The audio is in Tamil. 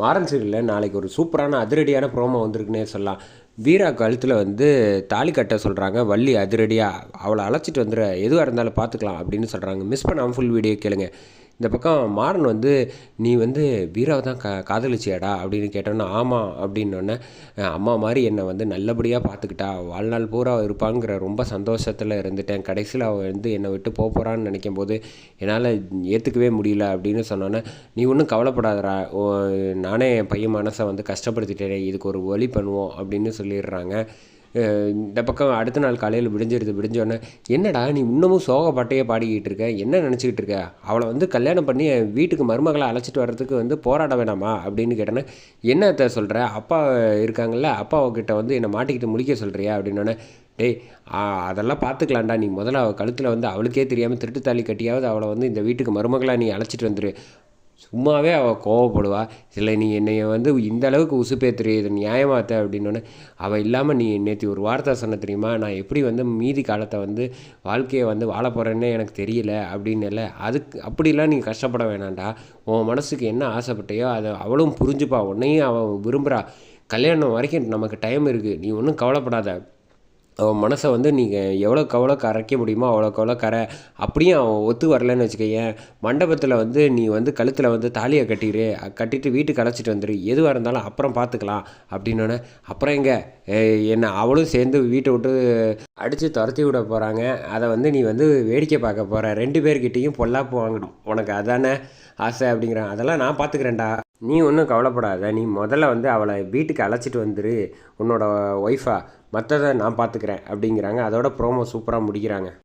மாறன் சீரியலில் நாளைக்கு ஒரு சூப்பரான அதிரடியான ப்ரோமோ வந்திருக்குன்னே சொல்லலாம். வீரா கழுத்தில் வந்து தாலி கட்ட சொல்கிறாங்க வள்ளி அதிரடியாக அவளை அழைச்சிட்டு வந்துடுற எதுவாக இருந்தாலும் பார்த்துக்கலாம் அப்படின்னு சொல்கிறாங்க மிஸ் பண்ணாமல் ஃபுல் வீடியோ கேளுங்க. இந்த பக்கம் மாறன் வந்து நீ வந்து வீராவை தான் கா காதலிச்சியாடா? அப்படின்னு கேட்டோன்னா ஆமாம் அப்படின்னோடனே அம்மா மாதிரி என்னை வந்து நல்லபடியாக பார்த்துக்கிட்டா. வாழ்நாள் பூரா இருப்பாங்கிற ரொம்ப சந்தோஷத்தில் இருந்துட்டேன். கடைசியில் அவள் வந்து என்னை விட்டு போக போகிறான்னு நினைக்கும் போது என்னால் ஏற்றுக்கவே முடியல அப்படின்னு சொன்னோன்னே நீ ஒன்றும் கவலைப்படாதடா. ஓ நானே என் பையன் மனசை வந்து கஷ்டப்படுத்திட்டேன். இதுக்கு ஒரு வழி பண்ணுவோம் அப்படின்னு சொல்லி சொல்லிடுறாங்க. இந்த பக்கம் அடுத்த நாள் காலையில் விடிஞ்சிருது விடிஞ்சோடனே என்னடா நீ இன்னமும் சோக பாட்டையே பாடிக்கிட்டு இருக்க? என்ன நினச்சிக்கிட்டு இருக்க? அவளை வந்து கல்யாணம் பண்ணி வீட்டுக்கு மருமகளை அழைச்சிட்டு வர்றதுக்கு வந்து போராட வேணாமா? அப்படின்னு கேட்டேன்னே என்னத்தை சொல்கிற அப்பா இருக்காங்கல்ல அப்பாவுக்கிட்ட வந்து என்னை மாட்டிக்கிட்டு முழிக்க சொல்கிறியா அப்படின்னோடனே டேய் ஆ, அதெல்லாம் பார்த்துக்கலாம்டா நீ முதல்ல அவள் கழுத்தில் வந்து அவளுக்கே தெரியாமல் திருட்டு தாலி கட்டியாவது அவளை வந்து இந்த வீட்டுக்கு மருமகளாக நீ அழைச்சிட்டு வந்துரு. சும்மாவே அவள் கோவப்படுவா. இல்லை நீ என்னைய வந்து இந்த அளவுக்கு உசுப்பேத்துறி இது நியாயமாத்த? அப்படின்னோடனே அவள் இல்லாமல் நீ நேற்று ஒரு வார்த்தை சொன்ன தெரியுமா? நான் எப்படி வந்து மீதி காலத்தை வந்து வாழ்க்கையை வந்து வாழ போகிறேன்னே எனக்கு தெரியல. இல்லை அதுக்கு அப்படிலாம் நீ கஷ்டப்பட வேணாண்டா. உன் மனசுக்கு என்ன ஆசைப்பட்டையோ அதை அவளும் புரிஞ்சுப்பா. உன்னையும் அவள் விரும்புகிறா கல்யாணம் வரைக்கும் நமக்கு டைம் இருக்குது நீ ஒன்றும் கவலைப்படாத. அவன் மனசை வந்து நீங்கள் எவ்வளோக்கு எவ்வளோ கரைக்க முடியுமோ அவ்வளோக்கு அவ்வளோ கரை. அப்படியும் அவன் ஒத்து வரலன்னு வச்சுக்கோயேன் மண்டபத்தில் வந்து நீ வந்து கழுத்தில் வந்து தாலியை கட்டிடு கட்டிட்டு வீட்டுக்கு அழைச்சிட்டு வந்துடு எதுவாக இருந்தாலும் அப்புறம் பார்த்துக்கலாம் அப்படின்னோடனே அப்புறம் எங்கே? என்ன அவளும் சேர்ந்து வீட்டை விட்டு அடித்து துரத்தி விட போகிறாங்க அதை வந்து நீ வந்து வேடிக்கை பார்க்க போகிற ரெண்டு பேர்கிட்டேயும் பொல்லாப்பு வாங்கணும். உனக்கு அதானே ஆசை அப்படிங்கிறான். அதெல்லாம் நான் பார்த்துக்கிறேன்டா நீ ஒன்றும் கவலைப்படாத. நீ முதல்ல வந்து அவளை வீட்டுக்கு அழைச்சிட்டு வந்துரு. உன்னோட ஒய்ஃபா மற்றதை நான் பார்த்துக்கிறேன் அப்படிங்கிறாங்க. அதோட ப்ரோமோ சூப்பராக முடிக்கிறாங்க.